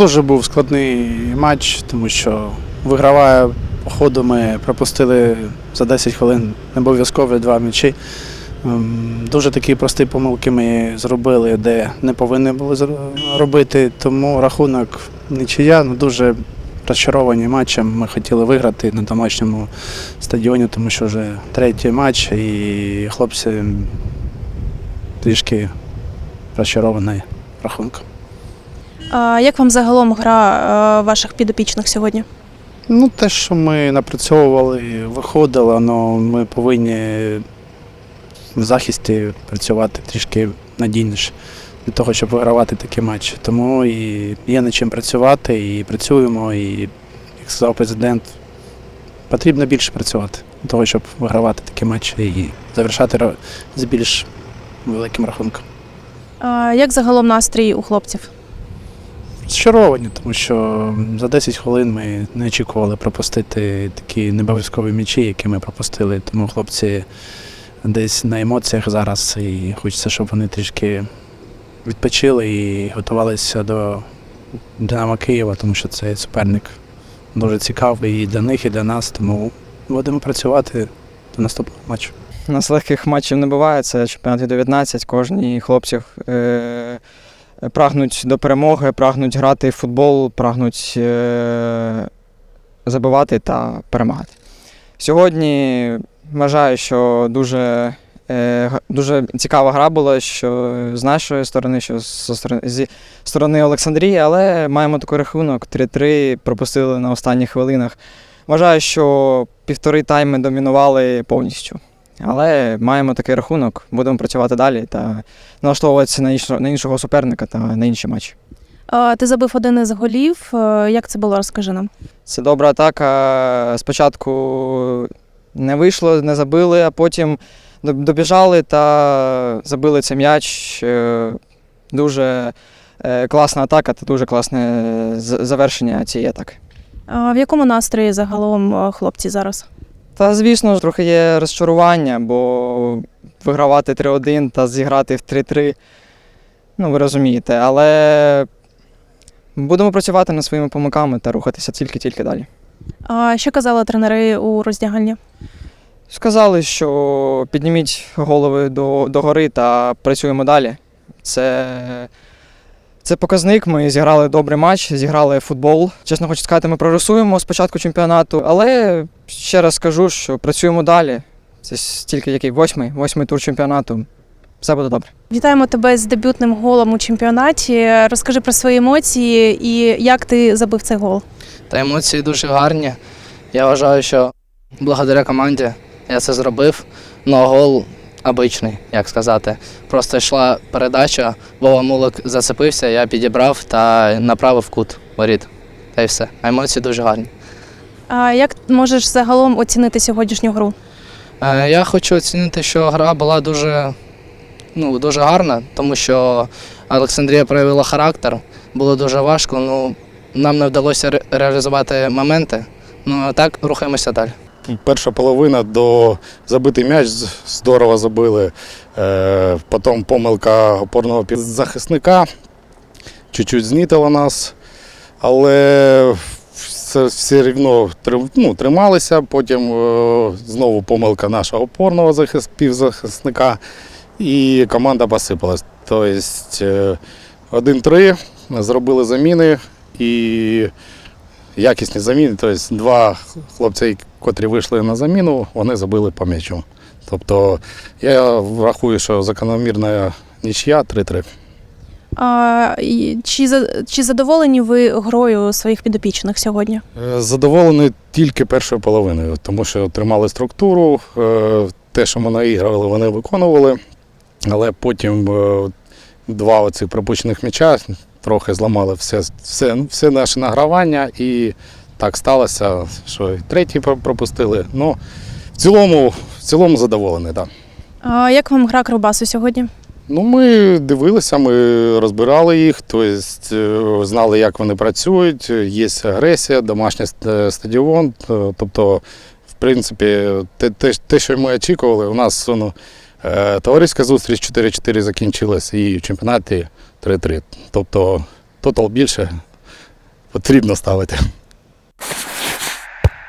Дуже був складний матч, тому що виграває ходу ми пропустили за 10 хвилин не обов'язкові два м'ячі. Ем, Дуже такі прості помилки ми зробили, де не повинні були робити. Тому рахунок нічия, ну дуже розчаровані матчем. Ми хотіли виграти на домашньому стадіоні, тому що вже третій матч, і хлопці трішки розчаровані рахунком. А як вам загалом гра е, ваших підопічних сьогодні? Ну, те, що ми напрацьовували, виходило, але ми повинні в захисті працювати трішки надійніше для того, щоб вигравати такі матчі. Тому і є над чим працювати, і працюємо, і, як сказав президент, потрібно більше працювати для того, щоб вигравати такі матчі і завершати з більш великим рахунком. А як загалом настрій у хлопців? Розчаровані, тому що за 10 хвилин ми не очікували пропустити такі небов'язкові м'ячі, які ми пропустили. Тому хлопці десь на емоціях зараз і хочеться, щоб вони трішки відпочили і готувалися до Динамо Києва, тому що цей суперник дуже цікавий і для них, і для нас. Тому будемо працювати до наступного матчу. У нас легких матчів не буває, це чемпіонат 19 кожні хлопців е, прагнуть до перемоги, прагнуть грати в футбол, прагнуть е, забивати та перемагати. Сьогодні вважаю, що дуже, е, дуже цікава гра була, що з нашої сторони, що зі сторони Олександрії, але маємо такий рахунок 3-3, пропустили на останніх хвилинах. Вважаю, що півтори тайми домінували повністю. Але маємо такий рахунок, будемо працювати далі та налаштовуватися на іншого, на іншого суперника та на інші матчі. Ти забив один із голів. Як це було? Розкажи нам. Це добра атака. Спочатку не вийшло, не забили, а потім добіжали та забили цей м'яч. Е, Дуже е, класна атака та дуже класне завершення цієї атаки. А в якому настрої загалом е, хлопці зараз? Та, звісно, ж, трохи є розчарування, бо вигравати 3-1 та зіграти в 3-3, ну ви розумієте, але будемо працювати над своїми помилками та рухатися тільки-тільки далі. А що казали тренери у роздягальні? Сказали, що підніміть голови до, до гори та працюємо далі. Це, це показник. Ми зіграли добрий матч, зіграли футбол. Чесно хочу сказати, ми прогресуємо з початку чемпіонату, але ще раз скажу, що працюємо далі. Це тільки який восьмий, восьмий тур чемпіонату. Все буде добре. Вітаємо тебе з дебютним голом у чемпіонаті. Розкажи про свої емоції і як ти забив цей гол. Та емоції дуже гарні. Я вважаю, що благодаря команді я це зробив. Ну а гол обичний, як сказати. Просто йшла передача, Вова Мулик зацепився, я підібрав та направив кут воріт. Та й все. А емоції дуже гарні. А як можеш загалом оцінити сьогоднішню гру? Е, Я хочу оцінити, що гра була дуже, ну, дуже гарна, тому що Олександрія проявила характер, було дуже важко. Ну, нам не вдалося ре- реалізувати моменти. Ну а так рухаємося далі. Перша половина до забитий м'яч здорово забили. Е, потім помилка опорного півзахисника. Чуть-чуть знітила нас. Але все, рівно ну, трималися. Потім е, знову помилка нашого опорного захис- півзахисника. І команда посипалась. Тобто е, 1-3, зробили заміни і якісні заміни. Тобто два хлопці, котрі вийшли на заміну, вони забили по м'ячу. Тобто я рахую, що закономірна нічия 3-3. А, чи, чи задоволені ви грою своїх підопічних сьогодні? Е, Задоволений тільки першою половиною, тому що тримали структуру, е, те, що ми наігрували, вони виконували. Але потім е, два оцих пропущених м'яча трохи зламали все, все, все наше награвання, і так сталося, що і третій пропустили. Ну, в цілому, в цілому задоволений, так. А, як вам гра Кривбасу сьогодні? Ну, ми дивилися, ми розбирали їх, тобто е, знали, як вони працюють. Є агресія, домашній стадіон. Е, Тобто, в принципі, те, те, те, що ми очікували, у нас ну, е, товариська зустріч 4-4 закінчилась і в чемпіонаті 3-3. Тобто тотал більше потрібно ставити. you